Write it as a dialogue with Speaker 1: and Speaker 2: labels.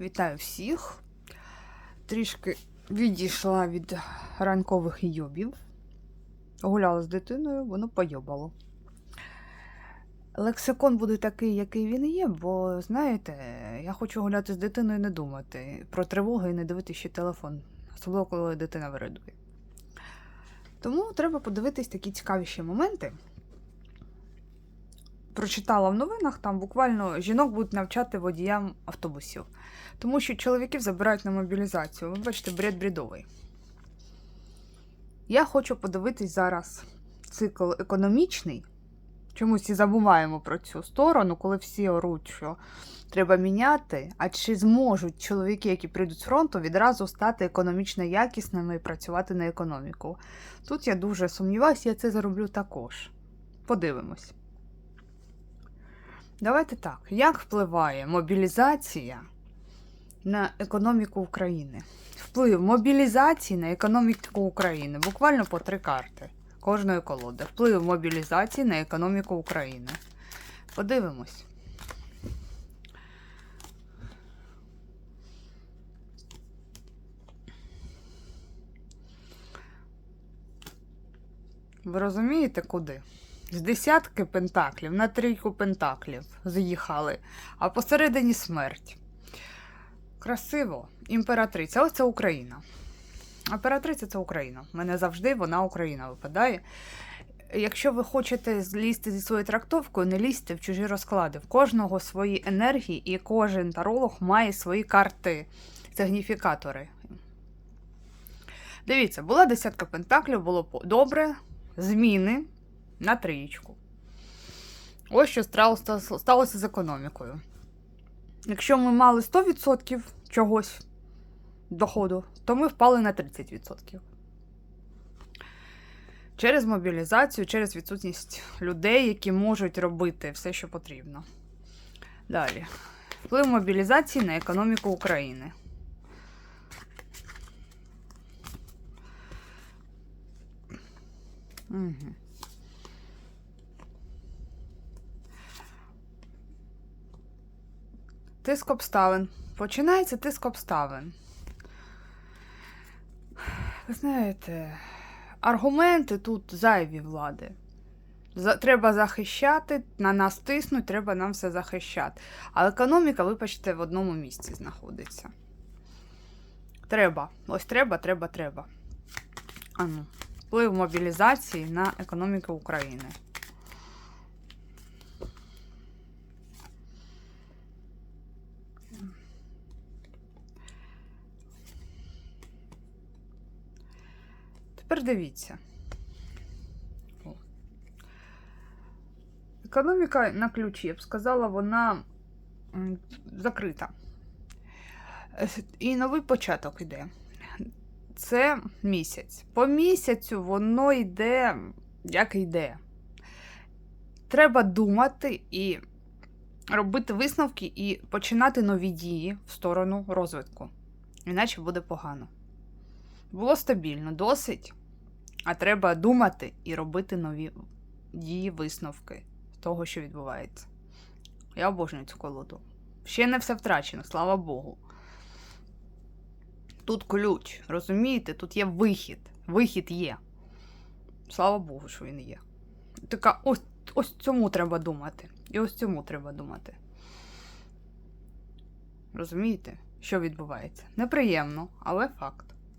Speaker 1: Вітаю всіх. Трішки відійшла від ранкових йобів. Гуляла з дитиною, воно пойобало. Лексикон буде такий, який він є, бо, знаєте, я хочу гуляти з дитиною і не думати про тривоги і не дивитися ще телефон, особливо коли дитина виридує. Тому треба подивитись такі цікавіші моменти. Прочитала в новинах, там буквально жінок будуть навчати водіям автобусів. Тому що чоловіків забирають на мобілізацію. Ви бачите, бред брідовий. Я хочу подивитись зараз цикл економічний. Чомусь і забуваємо про цю сторону, коли всі оруть, що треба міняти. А чи зможуть чоловіки, які прийдуть з фронту, відразу стати економічно якісними і працювати на економіку? Тут я дуже сумніваюся, я це зароблю також. Подивимось. Давайте так. Як впливає мобілізація на економіку України? Вплив мобілізації на економіку України. Буквально по три карти кожної колоди. Вплив мобілізації на економіку України. Подивимось. Ви розумієте, куди? З десятки пентаклів на трійку пентаклів з'їхали, а посередині смерть. Красиво. Імператриця. Ось це Україна. Імператриця це Україна. Мене завжди вона Україна випадає. Якщо ви хочете злізти зі своєю трактовкою, не лізьте в чужі розклади. В кожного свої енергії, і кожен таролог має свої карти, сигніфікатори. Дивіться, була десятка пентаклів, було добре, зміни на трієчку. Ось що сталося з економікою. Якщо ми мали 100% чогось доходу, то ми впали на 30%. Через мобілізацію, через відсутність людей, які можуть робити все, що потрібно. Далі. Вплив мобілізації на економіку України. Угу. Тиск обставин. Починається тиск обставин. Ви знаєте, аргументи тут зайві влади. За, треба захищати, на нас тиснуть, треба нам все захищати. А економіка, вибачте, в одному місці знаходиться. Треба. Ось треба, треба, треба. Ану. Вплив мобілізації на економіку України. Тепер дивіться. Економіка на ключі, я б сказала, вона закрита. Е, І новий початок іде. Це місяць. По місяцю воно йде, як йде. Треба думати і робити висновки і починати нові дії в сторону розвитку. Іначе буде погано. Було стабільно, досить. А треба думати і робити нові дії, висновки з того, що відбувається. Я обожнюю цю колоду. Ще не все втрачено, слава Богу. Тут ключ, розумієте? Тут є вихід. Вихід є. Слава Богу, що він є. Така, ось, ось цьому треба думати. І ось цьому треба думати. Розумієте, що відбувається? Неприємно, але факт.